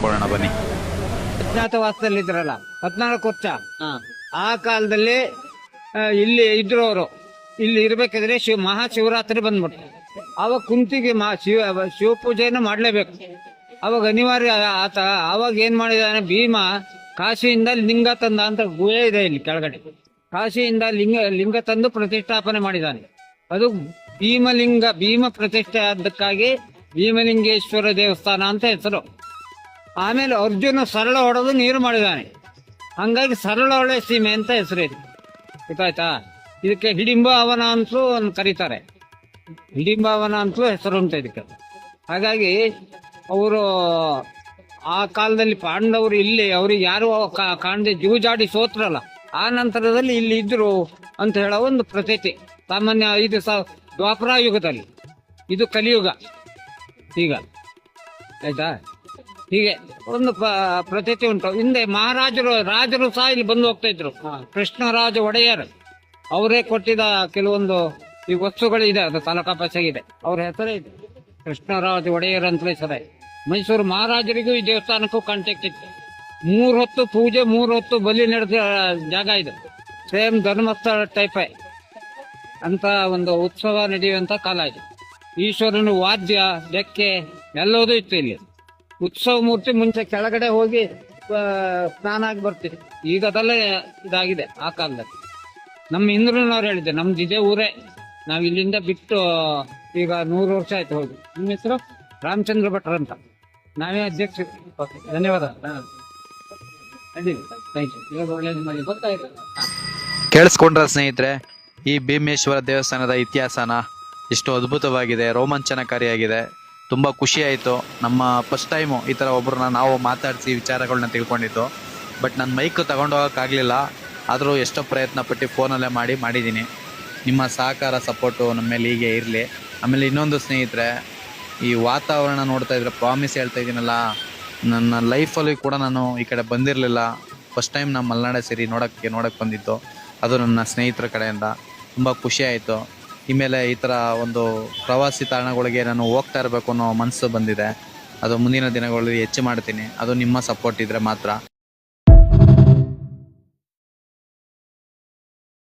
ಕೊಡೋಣ ಬನ್ನಿ. ಅಜ್ಞಾತವಾಸದಲ್ಲಿದ್ರಲ್ಲ ಹದಿನಾಲ್ಕು ವರ್ಷ. ಆ ಕಾಲದಲ್ಲಿ ಆ, ಇಲ್ಲಿ ಇದ್ರು ಅವರು ಇಲ್ಲಿ ಇರ್ಬೇಕಾದ್ರೆ ಶಿವ ಮಹಾಶಿವರಾತ್ರಿ ಬಂದ್ಬಿಟ್ಟು ಅವಾಗ ಕುಂತಿಗೆ ಮಹಾ ಶಿವ ಶಿವ ಪೂಜೆಯನ್ನು ಮಾಡಲೇಬೇಕು. ಅವಾಗ ಅನಿವಾರ್ಯ ಆತ ಅವಾಗ ಏನ್ ಮಾಡಿದಾನೆ ಭೀಮ ಕಾಶಿಯಿಂದ ಲಿಂಗ ತಂದ ಅಂತ ಗುಹೆ ಇದೆ ಇಲ್ಲಿ ಕೆಳಗಡೆ. ಕಾಶಿಯಿಂದ ಲಿಂಗ ಲಿಂಗ ತಂದು ಪ್ರತಿಷ್ಠಾಪನೆ ಮಾಡಿದ್ದಾನೆ ಅದು ಭೀಮಲಿಂಗ ಭೀಮ ಪ್ರತಿಷ್ಠೆ ಆದಕ್ಕಾಗಿ ಭೀಮಲಿಂಗೇಶ್ವರ ದೇವಸ್ಥಾನ ಅಂತ ಹೆಸರು. ಆಮೇಲೆ ಅರ್ಜುನ ಸರಳ ಹೊಡೆದು ನೀರು ಮಾಡಿದಾನೆ. ಹಂಗಾಗಿ ಸರಳ ಹೊಳೆ ಸೀಮೆ ಅಂತ ಹೆಸರು ಇದೆ. ಗೊತ್ತಾಯ್ತಾ? ಇದಕ್ಕೆ ಹಿಡಿಂಬ ಅವನ ಅಂತಲೂ ಒಂದು ಕರೀತಾರೆ. ಹಿಡಿಂಬ ಅವನ ಅಂತಲೂ ಹೆಸರುಂಟು ಇದಕ್ಕೆ. ಹಾಗಾಗಿ ಅವರು ಆ ಕಾಲದಲ್ಲಿ ಪಾಂಡವರು ಇಲ್ಲಿ, ಅವ್ರಿಗೆ ಯಾರು ಕಾಣದೆ ಜೂಜಾಡಿ ಸೋತ್ರಲ್ಲ, ಆ ನಂತರದಲ್ಲಿ ಇಲ್ಲಿ ಇದ್ರು ಅಂತ ಹೇಳೋ ಒಂದು ಪ್ರತೀತಿ. ಸಾಮಾನ್ಯ ಇದು ದ್ವಾಪರ ಯುಗದಲ್ಲಿ. ಇದು ಕಲಿಯುಗ. ಈಗ. ಆಯ್ತಾ? ಹೀಗೆ ಒಂದು ಪ್ರತೀತಿ ಉಂಟು. ಹಿಂದೆ ಮಹಾರಾಜರು ರಾಜರು ಸಹ ಇಲ್ಲಿ ಬಂದು ಹೋಗ್ತಾ ಇದ್ರು. ಕೃಷ್ಣರಾಜ ಒಡೆಯರ್. ಅವರೇ ಕೊಟ್ಟಿದ ಕೆಲವೊಂದು ಈ ವಸ್ತುಗಳಿದೆ ಅದು ತಲಕಾಪಸಗಿದೆ ಅವ್ರ ಹೆಸರೇ ಇದೆ. ಕೃಷ್ಣರಾಜ ಒಡೆಯರ್ ಅಂತಲೇ ಹೆಸರೇ. ಮೈಸೂರು ಮಹಾರಾಜರಿಗೂ ಈ ದೇವಸ್ಥಾನಕ್ಕೂ ಕಾಂಟ್ಯಾಕ್ಟ್ ಇತ್ತು. ಮೂರು ಹೊತ್ತು ಪೂಜೆ ಮೂರು ಹೊತ್ತು ಬಲಿ ನಡೆದ ಜಾಗ ಇದು. ಸೇಮ್ ಧರ್ಮಸ್ಥಳ ಟೈಪೇ ಅಂತ ಒಂದು ಉತ್ಸವ ನಡೆಯುವಂತ ಕಾಲ ಇದು. ಈಶ್ವರನ ವಾದ್ಯ ಡೆಕ್ಕೆ ಎಲ್ಲದೂ ಇತ್ತು ಇಲ್ಲಿ. ಉತ್ಸವ ಮೂರ್ತಿ ಮುಂಚೆ ಕೆಳಗಡೆ ಹೋಗಿ ಸ್ನಾನ ಆಗಿ ಬರ್ತೀವಿ. ಈಗ ಅದಲ್ಲೇ ಇದಾಗಿದೆ, ಆ ಕಾಲದಲ್ಲಿ. ನಮ್ಮ ಇಂದ್ರನವ್ರು ಹೇಳಿದ್ದೆ ನಮ್ದು ಇದೇ ಊರೇ, ನಾವು ಇಲ್ಲಿಂದ ಬಿಟ್ಟು, ಈಗ ನೂರು ವರ್ಷ ಆಯ್ತು ಹೋಗಿ. ನಿಮ್ಮ ಹೆಸರು? ರಾಮಚಂದ್ರ ಭಟ್ರ ಅಂತ. ನಾವೇ ಅಧ್ಯಕ್ಷ ಧನ್ಯವಾದ. ಕೇಳಿಸ್ಕೊಂಡ್ರ ಸ್ನೇಹಿತರೆ, ಈ ಭೀಮೇಶ್ವರ ದೇವಸ್ಥಾನದ ಇತಿಹಾಸನ ಎಷ್ಟು ಅದ್ಭುತವಾಗಿದೆ, ರೋಮಾಂಚನಕಾರಿಯಾಗಿದೆ. ತುಂಬ ಖುಷಿ ಆಯಿತು. ನಮ್ಮ ಫಸ್ಟ್ ಟೈಮು ಈ ಥರ ಒಬ್ಬರನ್ನ ನಾವು ಮಾತಾಡಿಸಿ ವಿಚಾರಗಳನ್ನ ತಿಳ್ಕೊಂಡಿದ್ದು. ಬಟ್ ನನ್ನ ಮೈಕ್ ತಗೊಂಡೋಗೋಕ್ಕಾಗಲಿಲ್ಲ ಆದರೂ ಎಷ್ಟೋ ಪ್ರಯತ್ನ ಪಟ್ಟು ಫೋನಲ್ಲೇ ಮಾಡಿ ಮಾಡಿದ್ದೀನಿ. ನಿಮ್ಮ ಸಹಕಾರ ಸಪೋರ್ಟು ನಮ್ಮ ಮೇಲೆ ಹೀಗೆ ಇರಲಿ. ಆಮೇಲೆ ಇನ್ನೊಂದು ಸ್ನೇಹಿತರೆ, ಈ ವಾತಾವರಣ ನೋಡ್ತಾ ಇದ್ರೆ ಪ್ರಾಮಿಸ್ ಹೇಳ್ತಾ ಇದ್ದೀನಲ್ಲ ನನ್ನ ಲೈಫಲ್ಲಿ ಕೂಡ ನಾನು ಈ ಕಡೆ ಬಂದಿರಲಿಲ್ಲ. ಫಸ್ಟ್ ಟೈಮ್ ನಮ್ಮ ಮಲೆನಾಡ ಸೇರಿ ನೋಡೋಕ್ಕೆ ನೋಡೋಕ್ಕೆ ಬಂದಿದ್ದು. ಅದು ನನ್ನ ಸ್ನೇಹಿತರ ಕಡೆಯಿಂದ. ತುಂಬ ಖುಷಿ ಆಯಿತು. ಇಮೇಲೆ ಈ ಥರ ಒಂದು ಪ್ರವಾಸಿ ತಾಣಗಳಿಗೆ ನಾನು ಹೋಗ್ತಾ ಇರಬೇಕು ಅನ್ನೋ ಮನಸ್ಸು ಬಂದಿದೆ. ಅದು ಮುಂದಿನ ದಿನಗಳಲ್ಲಿ ಹೆಚ್ಚು ಮಾಡ್ತೀನಿ. ಅದು ನಿಮ್ಮ ಸಪೋರ್ಟ್ ಇದ್ದರೆ ಮಾತ್ರ.